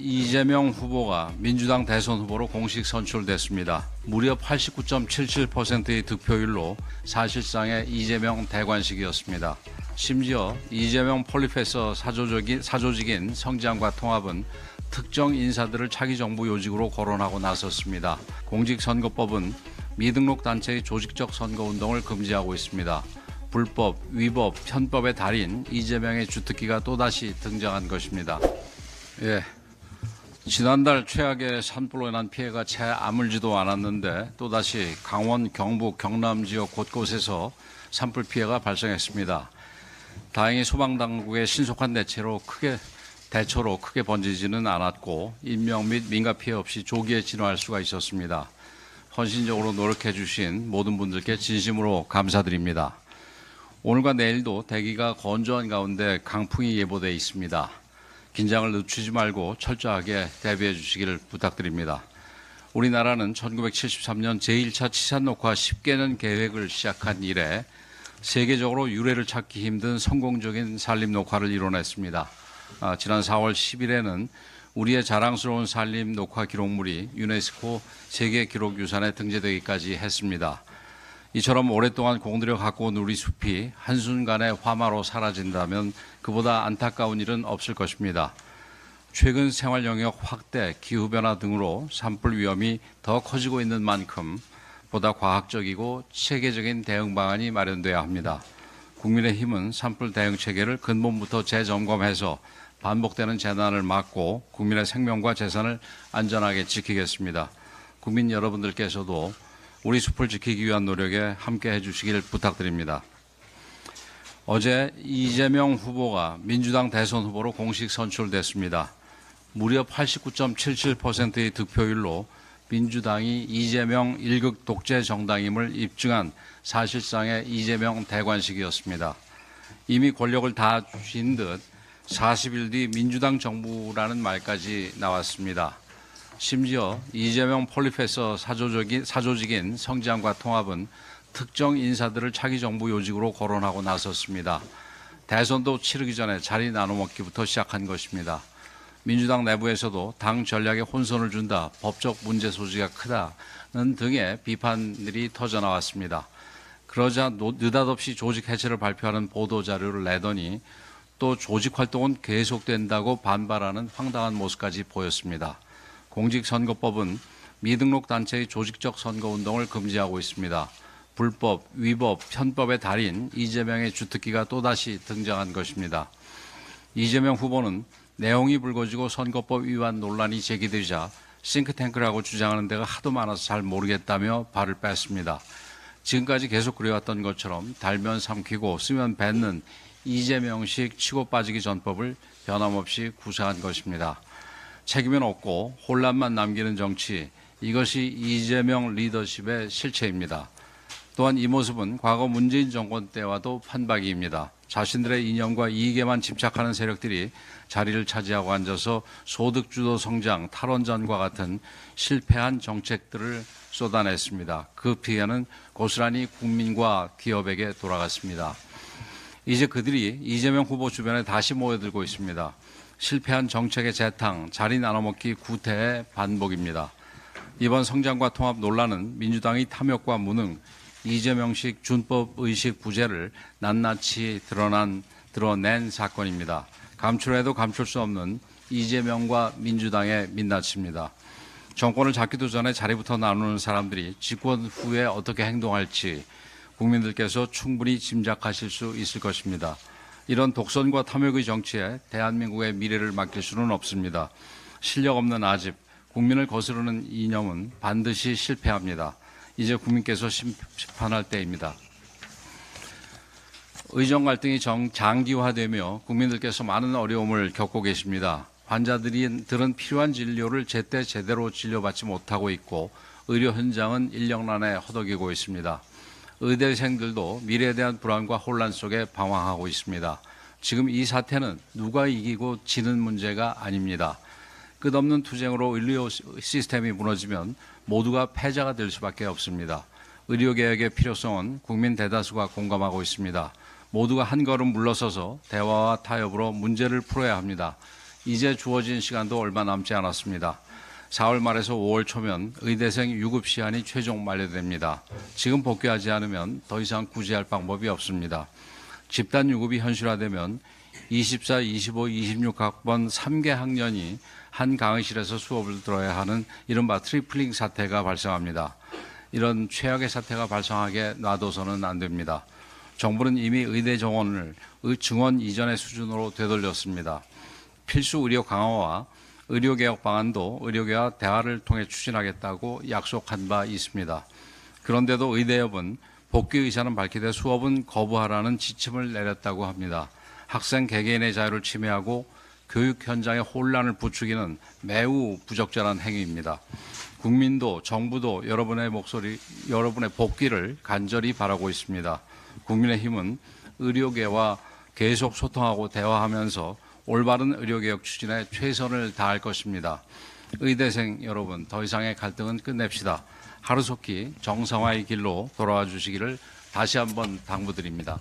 이재명 후보가 민주당 대선 후보로 공식 선출됐습니다. 무려 89.77%의 득표율로 사실상의 이재명 대관식이었습니다. 심지어 이재명 폴리페서 사조직인, 사조직인 성장과 통합은 특정 인사들을 차기 정부 요직으로 거론하고 나섰습니다. 공직선거법은 미등록 단체의 조직적 선거 운동을 금지하고 있습니다. 불법, 위법, 편법의 달인 이재명의 주특기가 또다시 등장한 것입니다. 예. 지난달 최악의 산불로 인한 피해가 채 아물지도 않았는데 또다시 강원, 경북, 경남 지역 곳곳에서 산불 피해가 발생했습니다. 다행히 소방당국의 신속한 대체로 크게 대처로 크게 번지지는 않았고 인명 및 민가 피해 없이 조기에 진화할 수가 있었습니다. 헌신적으로 노력해 주신 모든 분들께 진심으로 감사드립니다. 오늘과 내일도 대기가 건조한 가운데 강풍이 예보돼 있습니다. 긴장을 늦추지 말고 철저하게 대비해 주시기를 부탁드립니다. 우리나라는 1973년 제1차 치산 녹화 10개년 계획을 시작한 이래 세계적으로 유례를 찾기 힘든 성공적인 산림 녹화를 이뤄냈습니다. 아, 지난 4월 10일에는 우리의 자랑스러운 산림 녹화 기록물이 유네스코 세계 기록 유산에 등재되기까지 했습니다. 이처럼 오랫동안 공들여 갖고 온 우리 숲이 한순간에 화마로 사라진다면 그보다 안타까운 일은 없을 것입니다. 최근 생활 영역 확대, 기후변화 등으로 산불 위험이 더 커지고 있는 만큼 보다 과학적이고 체계적인 대응 방안이 마련돼야 합니다. 국민의힘은 산불 대응 체계를 근본부터 재점검해서 반복되는 재난을 막고 국민의 생명과 재산을 안전하게 지키겠습니다. 국민 여러분들께서도 우리 숲을 지키기 위한 노력에 함께 해주시길 부탁드립니다. 어제 이재명 후보가 민주당 대선 후보로 공식 선출됐습니다. 무려 89.77%의 득표율로 민주당이 이재명 1극 독재 정당임을 입증한 사실상의 이재명 대관식이었습니다. 이미 권력을 다 쥔 듯 40일 뒤 민주당 정부라는 말까지 나왔습니다. 심지어 이재명 폴리페서 사조직인, 사조직인 성장과 통합은 특정 인사들을 차기 정부 요직으로 거론하고 나섰습니다. 대선도 치르기 전에 자리 나눠먹기부터 시작한 것입니다. 민주당 내부에서도 당 전략에 혼선을 준다, 법적 문제 소지가 크다는 등의 비판들이 터져 나왔습니다. 그러자 노- 느닷없이 조직 해체를 발표하는 보도 자료를 내더니 또 조직 활동은 계속된다고 반발하는 황당한 모습까지 보였습니다. 공직선거법은 미등록 단체의 조직적 선거 운동을 금지하고 있습니다. 불법, 위법, 편법의 달인 이재명의 주특기가 또다시 등장한 것입니다. 이재명 후보는 내용이 불거지고 선거법 위반 논란이 제기되자 싱크탱크라고 주장하는 데가 하도 많아서 잘 모르겠다며 발을 뺐습니다. 지금까지 계속 그래왔던 것처럼 달면 삼키고 쓰면 뱉는 이재명식 치고 빠지기 전법을 변함없이 구사한 것입니다. 책임은 없고 혼란만 남기는 정치, 이것이 이재명 리더십의 실체입니다. 또한 이 모습은 과거 문재인 정권 때와도 판박이입니다. 자신들의 이념과 이익에만 집착하는 세력들이 자리를 차지하고 앉아서 소득주도 성장, 탈원전과 같은 실패한 정책들을 쏟아냈습니다. 그 피해는 고스란히 국민과 기업에게 돌아갔습니다. 이제 그들이 이재명 후보 주변에 다시 모여들고 있습니다. 실패한 정책의 재탕, 자리 나눠먹기 구태의 반복입니다. 이번 성장과 통합 논란은 민주당의 탐욕과 무능, 이재명식 준법 의식 부재를 낱낱이 드러난 드러낸 사건입니다. 감출해도 감출 수 없는 이재명과 민주당의 민낯입니다. 정권을 잡기도 전에 자리부터 나누는 사람들이 집권 후에 어떻게 행동할지 국민들께서 충분히 짐작하실 수 있을 것입니다. 이런 독선과 탐욕의 정치에 대한민국의 미래를 맡길 수는 없습니다. 실력 없는 아집, 국민을 거스르는 이념은 반드시 실패합니다. 이제 국민께서 심판할 때입니다. 의정 갈등이 정, 장기화되며 국민들께서 많은 어려움을 겪고 계십니다. 환자들은 필요한 진료를 제때 제대로 진료받지 못하고 있고 의료 현장은 인력난에 허덕이고 있습니다. 의대생들도 미래에 대한 불안과 혼란 속에 방황하고 있습니다. 지금 이 사태는 누가 이기고 지는 문제가 아닙니다. 끝없는 투쟁으로 의료 시스템이 무너지면 모두가 패자가 될 수밖에 없습니다. 의료개혁의 필요성은 국민 대다수가 공감하고 있습니다. 모두가 한 걸음 물러서서 대화와 타협으로 문제를 풀어야 합니다. 이제 주어진 시간도 얼마 남지 않았습니다. 4월 말에서 5월 초면 의대생 유급 시한이 최종 만료됩니다. 지금 복귀하지 않으면 더 이상 구제할 방법이 없습니다. 집단 유급이 현실화되면 24, 25, 26학번 3개 학년이 한 강의실에서 수업을 들어야 하는 이른바 트리플링 사태가 발생합니다. 이런 최악의 사태가 발생하게 놔둬서는 안 됩니다. 정부는 이미 의대 정원을 의- 증원 이전의 수준으로 되돌렸습니다. 필수 의료 강화와 의료개혁 방안도 의료계와 대화를 통해 추진하겠다고 약속한 바 있습니다. 그런데도 의대협은 복귀 의사는 밝히되 수업은 거부하라는 지침을 내렸다고 합니다. 학생 개개인의 자유를 침해하고 교육 현장의 혼란을 부추기는 매우 부적절한 행위입니다. 국민도 정부도 여러분의 목소리, 여러분의 복귀를 간절히 바라고 있습니다. 국민의힘은 의료계와 계속 소통하고 대화하면서 올바른 의료개혁 추진에 최선을 다할 것입니다. 의대생 여러분, 더 이상의 갈등은 끝냅시다. 하루속히 정상화의 길로 돌아와 주시기를 다시 한번 당부드립니다.